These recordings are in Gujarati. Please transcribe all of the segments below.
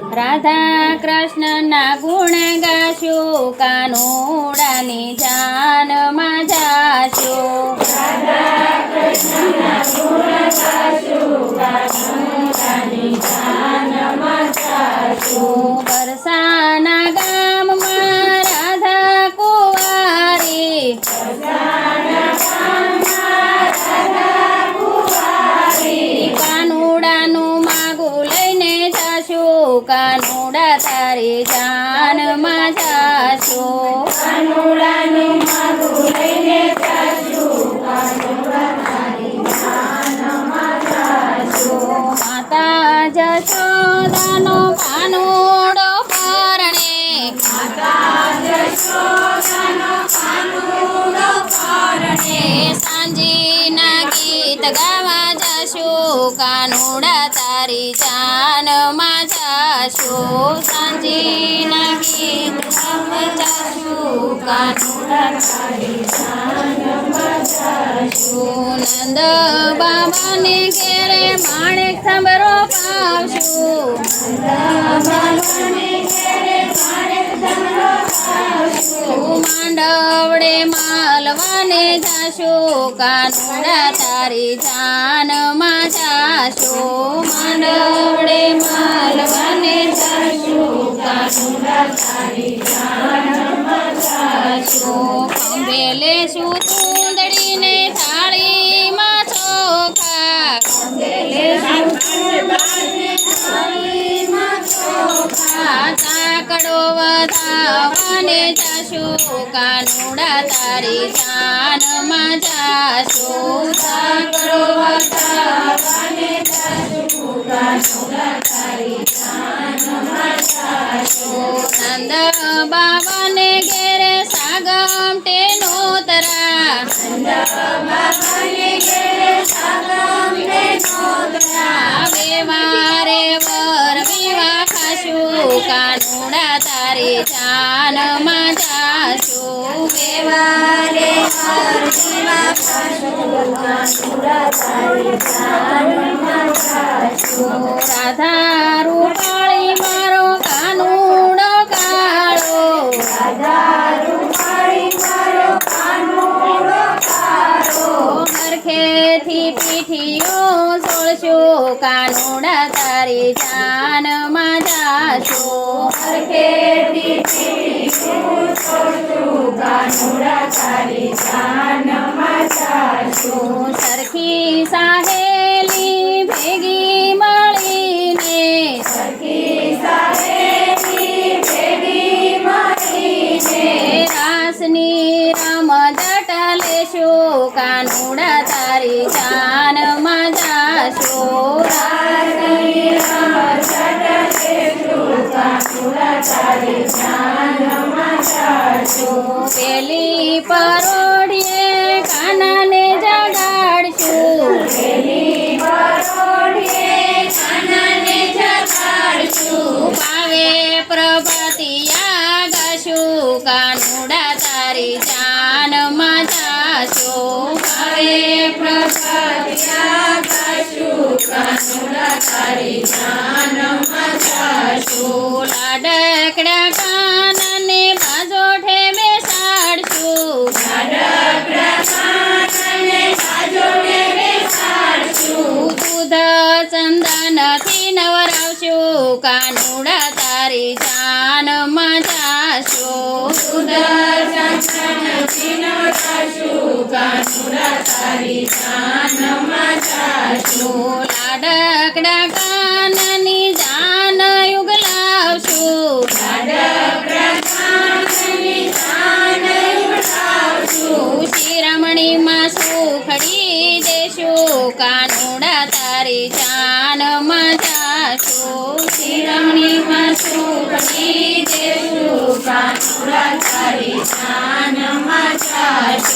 રાધા કૃષ્ણના ગુણ ગાશું કાનુડાની જાનમાં જાશું બરસાના તારી જાનમાં જાશું માતા જશોદાનો કાનુડો ગીત જશો, કાનુડા તારી જાનમાં જશો. સાંજીના ગીત ગાવા જશું, કાનુડા તારી જાનમાં જાશું. નંદ બાબાને ઘેરે માણેક થંભરો પાવશું માંડવડે માલવાને જાશું, કાનુડા તારી જાનમાં જાશું. માંડવડે માલવાને જાશો, કાનુડા તારી જાનમાં જાશો. ખંભેલે શું ચાકડો વધાવને જાશું, કાનુડા તારી જાનમાં જાશું. ચાકડો વધાવને જાશું, કાનુડા તારી નંદ બાબાને ઘેરે સાગમ તે નોતરા નંદ બાબાને જાનમાં જાશું રાધા રૂપાળી પેલી કાનાને જગાડશું. પાવે પ્રભાતિયા ગાશું કાનુડા તારી જાનમાં જાશું. પાવે પ્રભાતિયા ગાશું કાનુડા તારી જાનમાં જાશું. કાનુડા તારી જાનમાં જાશું દૂધ ચંદનથી નવરાવશું કાનુડા તારી જાનમાં જાશું લાડકડા કાનની જાન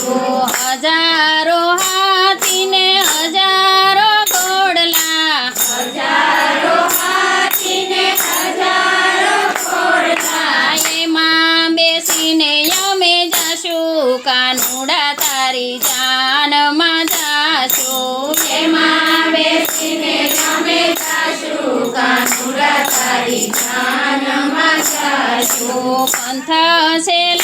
હજારો હાથીને હજારો ઘોડલા હજારો હાથીને હજારો ઘોડલા એમાં બેસીને અમે જાશું. કાનુડા તારી જાનમાં જાશું. એમાં બેસીને અમે જાશું. કાનુડા તારી જાન પંથ છે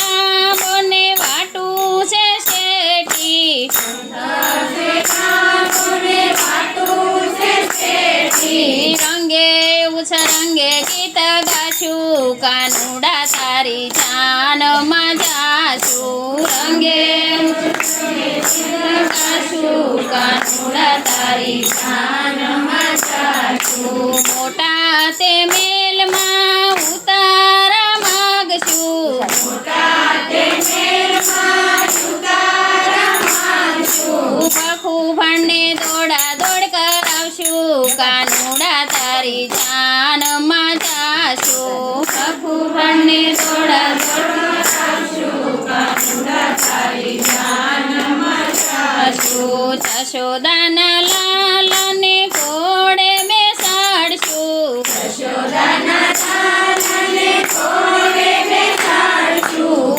તારી જાનમાં જાશું બખું ભણને દોડા દોડ કરાવશું કાનુડા તારી જાનમાં જાશું જશોદાના લાલને ઘોડે બેસાડશું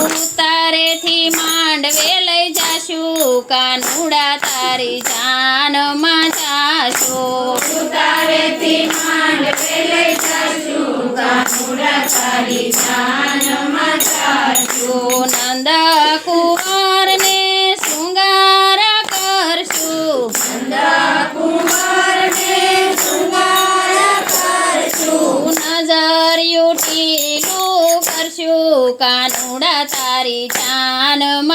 ઉતારેથી માંડવે લઈ જાશું કાનુડા તારી જાનમાં નંદ કુંવરને શૃંગાર કરશું નજર યુટીલું કરશું કાનુડા તારી જાનમાં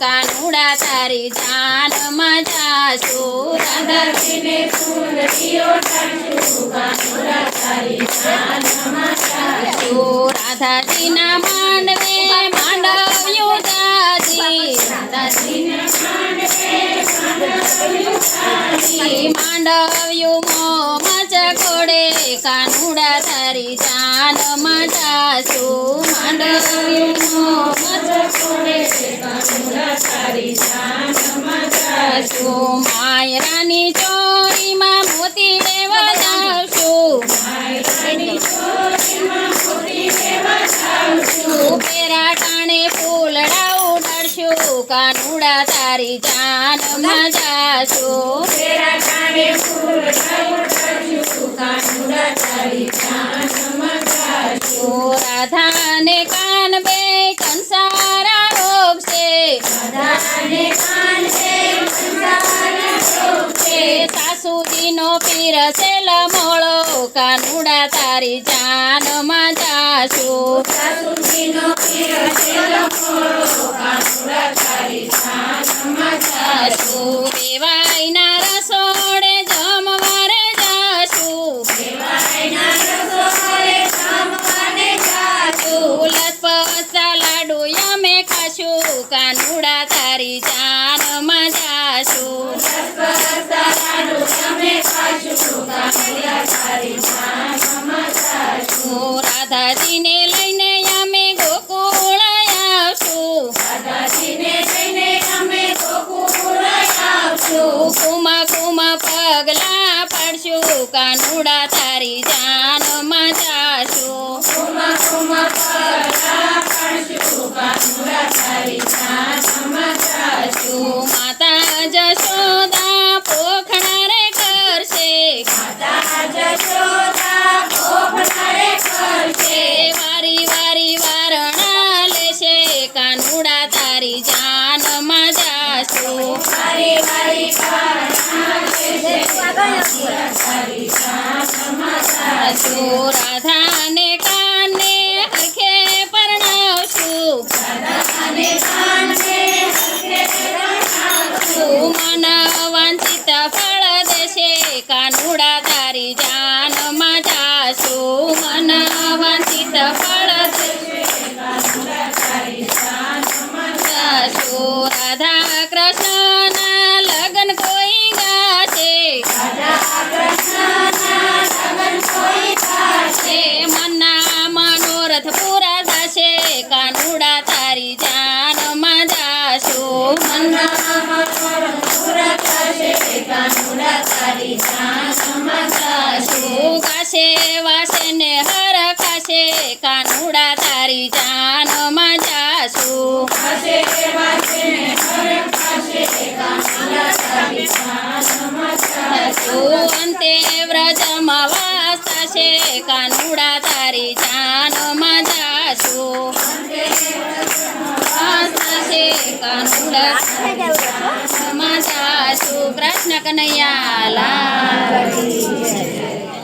કાનુડા તારી જાન મજા ચૂંદડી ઓઢાડશું કાનુડા તારી જાનમાં જાશું. રાધાજીના માંડવે માંડવ્યું જાજી રાધાજીને મો મોમાં ચકોડે કાનુડા તારી જાનમાં જાશું. માંડવ્યું માયરાની ચોરીમાં મોતી લેવા જાવશું પેરા ટાણે ફૂલડા ઉડાડશું કાનુડા તારી જાનમાં જાશું. ઓ રાધાને કાન બે કંસારા પીરસેલ મોળો કાનુડા તારી જાનમાં જાશું. જાશું. દેવાઈના રસોડે કાનુડા તારી જાનમાં જાશું રાધાજીને લઈને અમે ગોકુળ આવશું. કુમા કુમા પગલા પાડશું. કાનુડા તારી જાનમાં કાનુડા તારી તારી જાનમાં જાશું રાધાને કાને હરખે પરણાવશું. મન વાંચિત ફળ દેશે. કાનુડા મનોરથ પૂરા થશે કાનુડા તારી જાનમાં જાશું ગાશે વાસે ને હર ખાશે, કાનુડા તારી જાનમાં જાશું અંતે વ્રજમાં વાસ થશે, કાનુડા તારી જાનમાં વાસ થશે કાનુડા જાનમાં કૃષ્ણ.